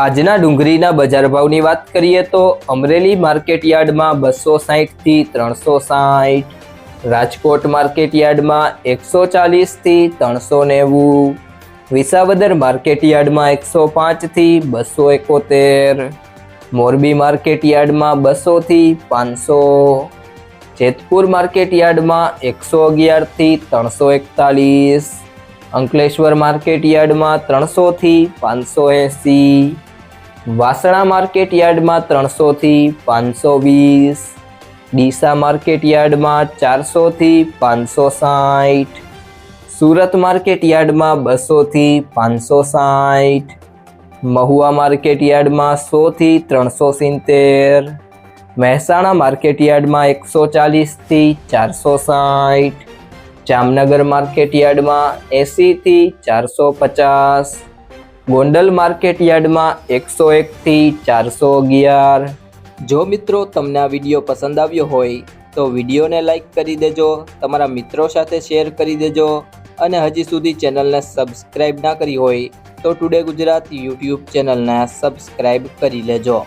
આજના ડુંગળીના બજાર ભાવની વાત કરીએ તો અમરેલી માર્કેટ યાર્ડમાં બસો સાહીઠથી ત્રણસો સાહીઠ, રાજકોટ માર્કેટ યાર્ડમાં એકસો ચાલીસથી ત્રણસો નેવું, વિસાવદર માર્કેટ યાર્ડમાં એકસો પાંચથી બસો એકોતેર, મોરબી માર્કેટ યાર્ડમાં બસોથી પાંચસો, જેતપુર માર્કેટ યાર્ડમાં એકસો અગિયારથી ત્રણસો એકતાલીસ અંકલેશ્વર માર્કેટ યાર્ડમાં ત્રણસોથી પાંચસો એંસી, વાસણા માર્કેટ યાર્ડમાં ત્રણસોથી પાંચસો વીસ, ડીસા માર્કેટ યાર્ડમાં ચારસોથી પાંચસો સાઠ, સુરત માર્કેટ યાર્ડમાં બસોથી પાંચસો સાઠ, મહુવા માર્કેટ યાર્ડમાં સોથી ત્રણસો સિત્તેર, મહેસાણા માર્કેટ યાર્ડમાં એકસો ચાલીસથી ચારસો સાઠ જામનગર માર્કેટ યાર્ડમાં એંસીથી ચારસો પચાસ ગોંડલ માર્કેટ યાર્ડમાં એકસો એકથી ચારસો અગિયાર જો મિત્રો તમને આ વીડિયો પસંદ આવ્યો હોય, તો વિડીયોને લાઈક કરી દેજો, તમારા મિત્રો સાથે શેર કરી દેજો, અને હજી સુધી ચેનલને સબસ્ક્રાઈબ ના કરી હોય, તો ટુડે ગુજરાત યુટ્યુબ ચેનલને સબસ્ક્રાઈબ કરી લેજો.